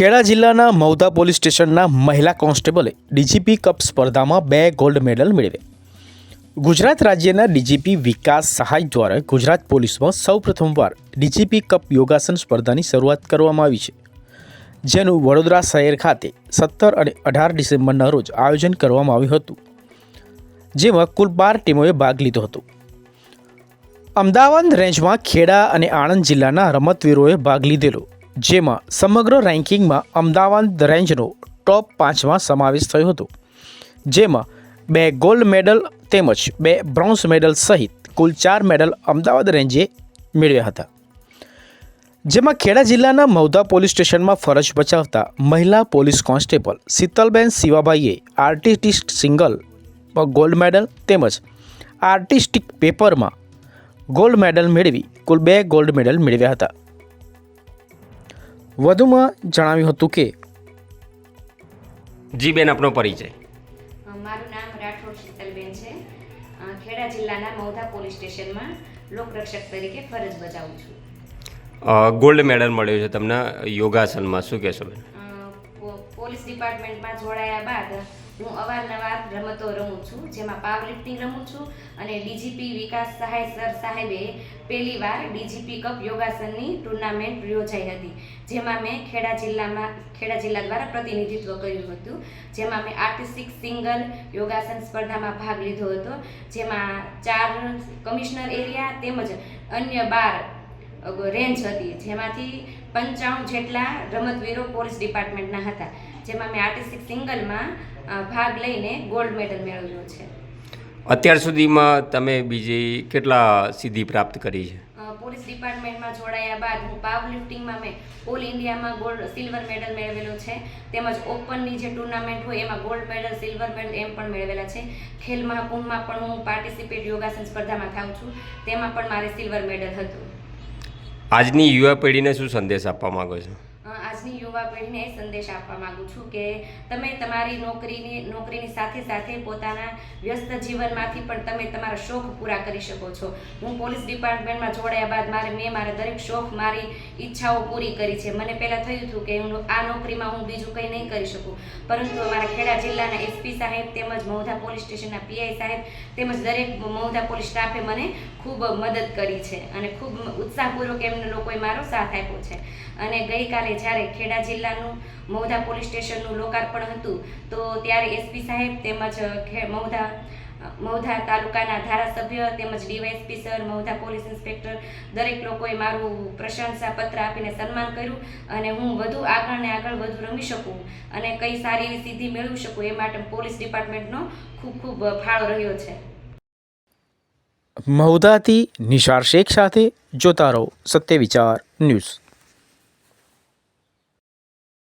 ખેડા જિલ્લાના મૌધા પોલીસ સ્ટેશનના મહિલા કોન્સ્ટેબલે ડીજીપી કપ સ્પર્ધામાં બે ગોલ્ડ મેડલ મેળવ્યા. ગુજરાત રાજ્યના ડીજીપી વિકાસ સહાય દ્વારા ગુજરાત પોલીસમાં સૌપ્રથમવાર ડીજીપી કપ યોગાસન સ્પર્ધાની શરૂઆત કરવામાં આવી છે, જેનું વડોદરા શહેર ખાતે સત્તર અને અઢાર ડિસેમ્બરના રોજ આયોજન કરવામાં આવ્યું હતું, જેમાં કુલ બાર ટીમોએ ભાગ લીધો હતો. અમદાવાદ રેન્જમાં ખેડા અને આણંદ જિલ્લાના રમતવીરોએ ભાગ લીધેલો. જેમાં સમગ્ર રેન્કિંગમાં અમદાવાદ રેન્જનો ટોપ પાંચમાં સમાવેશ થયો હતો. જેમાં બે ગોલ્ડ મેડલ તેમજ બે બ્રોન્ઝ મેડલ સહિત કુલ ચાર મેડલ અમદાવાદ રેન્જે મેળવ્યા હતા. જેમાં ખેડા જિલ્લાના મૌધા પોલીસ સ્ટેશનમાં ફરજ બજાવતા મહિલા પોલીસ કોન્સ્ટેબલ શીતલબેન શિવાભાઈએ આર્ટિસ્ટિક સિંગલ ગોલ્ડ મેડલ તેમજ આર્ટિસ્ટિક પેપરમાં ગોલ્ડ મેડલ મેળવી કુલ બે ગોલ્ડ મેડલ મેળવ્યા હતા. વધુમાં જણાવ્યું હતું કે જી બેન આપનો પરિચય. મારું નામ રાઠોડ શીતલબેન છે. ખેડા જિલ્લાના મૌધા પોલીસ સ્ટેશનમાં લોકરક્ષક તરીકે ફરજ બજાવું છું. ગોલ્ડ મેડલ મળ્યો છે તમને યોગાસનમાં. શું કહેશો બેન? પોલીસ ડિપાર્ટમેન્ટમાં જોડાયા બાદ હું અવારનવાર રમતો રમું છું, જેમાં પાવર લિફ્ટિંગ રમું છું અને ડીજીપી વિકાસ સહાય સર સાહેબે પહેલી વાર ડીજીપી કપ યોગાસનની ટુર્નામેન્ટ યોજાઈ હતી, જેમાં મેં ખેડા જિલ્લામાં, ખેડા જિલ્લા દ્વારા પ્રતિનિધિત્વ કર્યું હતું, જેમાં મેં આર્ટિસ્ટિક સિંગલ યોગાસન સ્પર્ધામાં ભાગ લીધો હતો, જેમાં ચાર કમિશનર એરિયા તેમજ અન્ય બાર રેન્જ હતી, જેમાંથી પંચાવન જેટલા રમતવીરો પોલીસ ડિપાર્ટમેન્ટના હતા. જેમાં મેં આર્ટિસ્ટિક સિંગલમાં ભાગ લઈને ગોલ્ડ મેડલ મેળવ્યો છે. અત્યાર સુધીમાં તમે બીજી કેટલા સિદ્ધિ પ્રાપ્ત કરી છે? પોલીસ ડિપાર્ટમેન્ટમાં જોડાયા બાદ હું પાવર લિફ્ટિંગમાં મેં ઓલ ઇન્ડિયામાં ગોલ્ડ સિલ્વર મેડલ મેળવેલો છે. તેમજ ઓપનની જે ટુર્નામેન્ટ હોય એમાં ગોલ્ડ મેડલ સિલ્વર મેડલ એમ પણ મેળવેલા છે. ખેલ મહાકુંભમાં પણ હું પાર્ટિસિપેટ યોગાસન સ્પર્ધામાં થાઉં છું. તેમાં પણ મારે સિલ્વર મેડલ હતું. આજની યુવા પેઢીને શું સંદેશ આપવા માંગો છો? આજની યુવા પેઢીને સંદેશ આપવા માગું છું કે તમે તમારી નોકરીની નોકરીની સાથે સાથે પોતાના વ્યસ્ત જીવનમાંથી પણ તમે તમારા શોખ પૂરા કરી શકો છો. હું પોલીસ ડિપાર્ટમેન્ટમાં જોડાયા બાદ મારે, મેં મારા દરેક શોખ, મારી ઈચ્છાઓ પૂરી કરી છે. મને પહેલાં થયું હતું કે હું આ નોકરીમાં હું બીજું કંઈ નહીં કરી શકું. પરંતુ અમારા ખેડા જિલ્લાના એસપી સાહેબ તેમજ મૌધા પોલીસ સ્ટેશનના પીઆઈ સાહેબ તેમજ દરેક મૌધા પોલીસ સ્ટાફે મને ખૂબ મદદ કરી છે અને ખૂબ ઉત્સાહપૂર્વક એમને લોકોએ મારો સાથ આપ્યો છે. અને ગઈકાલે જ્યારે ખેડા જિલ્લાનું, મહુધા પોલીસ સ્ટેશનનું લોકાર્પણ હતું. તો ત્યારે એસપી સાહેબ તેમજ મહુધા મૌધા તાલુકાના ધારાસભ્ય તેમજ DYSP sir Maudha police inspector, દરેક લોકોએ મારું પ્રશંસા પત્ર આપીને સન્માન કર્યું અને હું વધુ આગળ ને આગળ વધુ રમી શકું અને કઈ સારી એવી સિદ્ધિ મેળવી શકું એ માટે પોલીસ ડિપાર્ટમેન્ટનો ખૂબ ખૂબ ફાળો રહ્યો છે. મહુધાથી નિશાર શેખ સાથે જોતા રહો સત્ય વિચાર ન્યૂઝ.